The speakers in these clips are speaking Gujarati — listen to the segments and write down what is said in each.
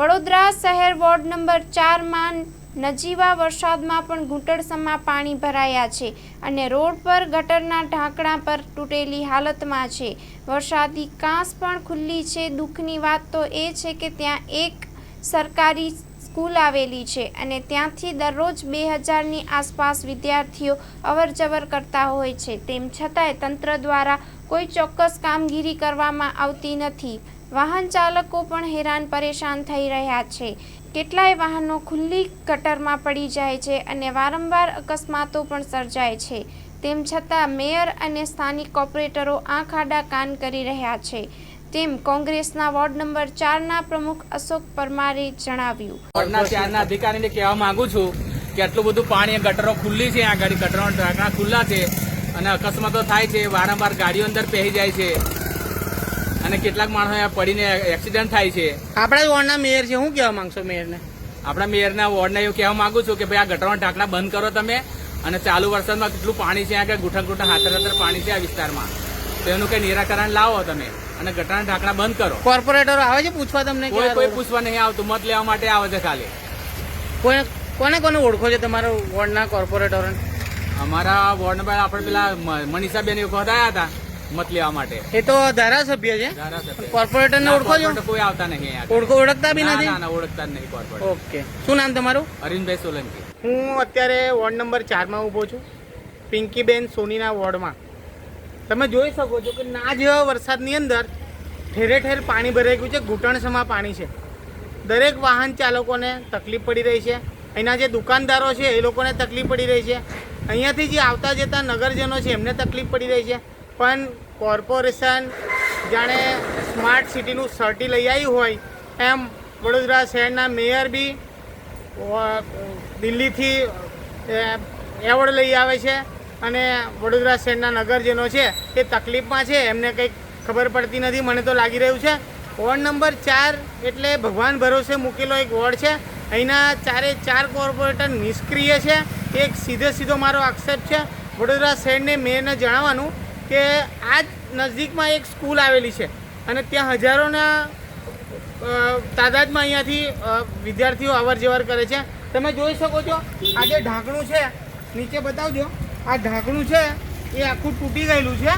વડોદરા શહેર વોર્ડ નંબર ચારમાં નજીવા વરસાદમાં પણ ઘૂંટણસમાં પાણી ભરાયા છે અને રોડ પર ગટરના ઢાંકણા પર તૂટેલી હાલતમાં છે. વરસાદી કાંસ પણ ખુલ્લી છે. દુઃખની વાત તો એ છે કે ત્યાં એક સરકારી સ્કૂલ આવેલી છે અને ત્યાંથી દરરોજ બે હજારની આસપાસ વિદ્યાર્થીઓ અવરજવર કરતા હોય છે. તેમ છતાંય તંત્ર દ્વારા કોઈ ચોક્કસ કામગીરી કરવામાં આવતી નથી. વાહન ચાલકો પણ હેરાન પરેશાન થઈ રહ્યા છે. કેટલાય વાહનો ખુલ્લી ગટરમાં પડી જાય છે અને વારંવાર અકસ્માતો પણ સર્જાય છે. તેમ છતાં મેયર અને સ્થાનિક કોર્પોરેટરો આંખ આડા કાન કરી રહ્યા છે. તેમ કોંગ્રેસના વોર્ડ નંબર ચારના પ્રમુખ અશોક પરમારે જણાવ્યું. વોર્ડના ચારના અધિકારીને કહેવા માંગુ છું કે આટલું બધું પાણી ગટરો ખુલ્લી છે, આ ગાડી ગટરો ઢાંકણા ખુલ્લા છે અને અકસ્માતો થાય છે, વારંવાર ગાડીઓ અંદર પહેરી જાય છે. અને કેટલાક માણસો અહીંયા પડીને એક્સિડન્ટ થાય છે. આપણા જ વોર્ડના મેયર છે શું કહેવા માંગશો મેયરને? આપણા મેયરના વોર્ડને એવું કહેવા માંગુ છું કે ભાઈ આ ગટરના ઢાંકણા બંધ કરો તમે અને ચાલુ વરસાદમાં કેટલું પાણી છે આગળ? ગુઠણ ગુઠણ હાથર હાથર પાણી છે આ વિસ્તારમાં. તો એનું કઈ નિરાકરણ લાવો તમે અને ગટરના ઢાંકણા બંધ કરો. કોર્પોરેટરો આવે છે પૂછવા તમને કોઈ કોઈ પૂછવા નહીં આવતું મત લેવા માટે આવે છે ખાલી. કોઈ કોને કોને ઓળખો છો તમારા વોર્ડના કોર્પોરેટરોને? અમારા વોર્ડ નંબર આપણે પેલા મનીષાબેન એ વખત આવ્યા હતા. મત લેવા માટે. એ તો ધારાસભ્ય છે. કોર્પોરેટર કોર્પોરેટરને ઓળખો છો? કોઈ આવતા નહીં અહીંયા. ઓળખો ઓળખતા બી નથી? ના, ના, ઓળખતા નહીં કોર્પોરેટર. ઓકે. શું નામ તમારું? અરવિંદભાઈ સોલંકી. હું અત્યારે વોર્ડ નંબર ચારમાં ઊભો છું. પિંકીબેન સોનીના વોર્ડમાં. તમે જોઈ શકો છો કે ના જેવા વરસાદની અંદર ઠેરે ઠેર પાણી ભરાઈ ગયું છે. ઘૂંટણસમાં પાણી છે. દરેક વાહન ચાલકોને તકલીફ પડી રહી છે. અહીંના જે દુકાનદારો છે એ લોકોને તકલીફ પડી રહી છે. અહીંયાથી જે આવતા જતા નગરજનો છે એમને તકલીફ પડી રહી છે. પણ કોર્પોરેશન જાણે સ્માર્ટ સિટીનું સર્ટી લઈ આવ્યું હોય, એમ વડોદરા શહેરના મેયર બી દિલ્હીથી એવોર્ડ લઈ આવે છે અને વડોદરા શહેરના નગરજનો છે, એ તકલીફમાં છે, એમને કંઈક ખબર પડતી નથી, મને તો લાગી રહ્યું છે. વોર્ડ નંબર ચાર એટલે ભગવાન ભરોસે મૂકેલો એક વોર્ડ છે, અહીંના ચારે ચાર કોર્પોરેટર નિષ્ક્રિય છે, એક સીધે સીધો મારો આક્ષેપ છે. વડોદરા શહેરને મેયરને જણાવવાનું કે આ નજદીકમાં એક સ્કૂલ આવેલી છે અને ત્યાં હજારોના તાદાદમાં અહીંયાથી વિદ્યાર્થીઓ અવર જવર કરે છે. તમે જોઈ શકો છો, આ જે ઢાંકણું છે, નીચે બતાવજો. આ ઢાંકણું છે, એ આખું તૂટી ગયેલું છે.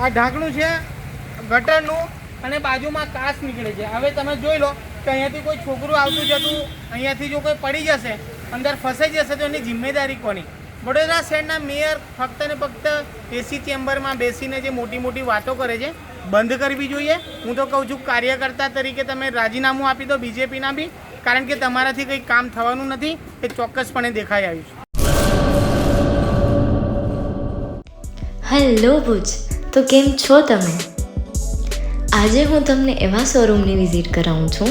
આ ઢાંકણું છે, ગટરનું અને બાજુમાં કાચ નીકળે છે. હવે તમે જોઈ લો કે અહીંયાથી કોઈ છોકરું આવતું જતું, અહીંયાથી જો કોઈ પડી જશે, અંદર ફસાઈ જશે તો એની જિમ્મેદારી કોની? વડોદરા શહેરના મેયર ફક્ત ને ફક્ત એસી ચેમ્બરમાં બેસીને જે મોટી મોટી વાતો કરે છે, બંધ કરવી જોઈએ. હું તો કહું છું, કાર્યકર્તા તરીકે તમે રાજીનામું આપી દો, બીજેપીના બી, કારણ કે તમારાથી કંઈ કામ થવાનું નથી, એ ચોક્કસપણે દેખાઈ આવ્યું છે. હેલો ભુજ, તો કેમ છો તમે? આજે હું તમને એવા શોરૂમની વિઝિટ કરાવું છું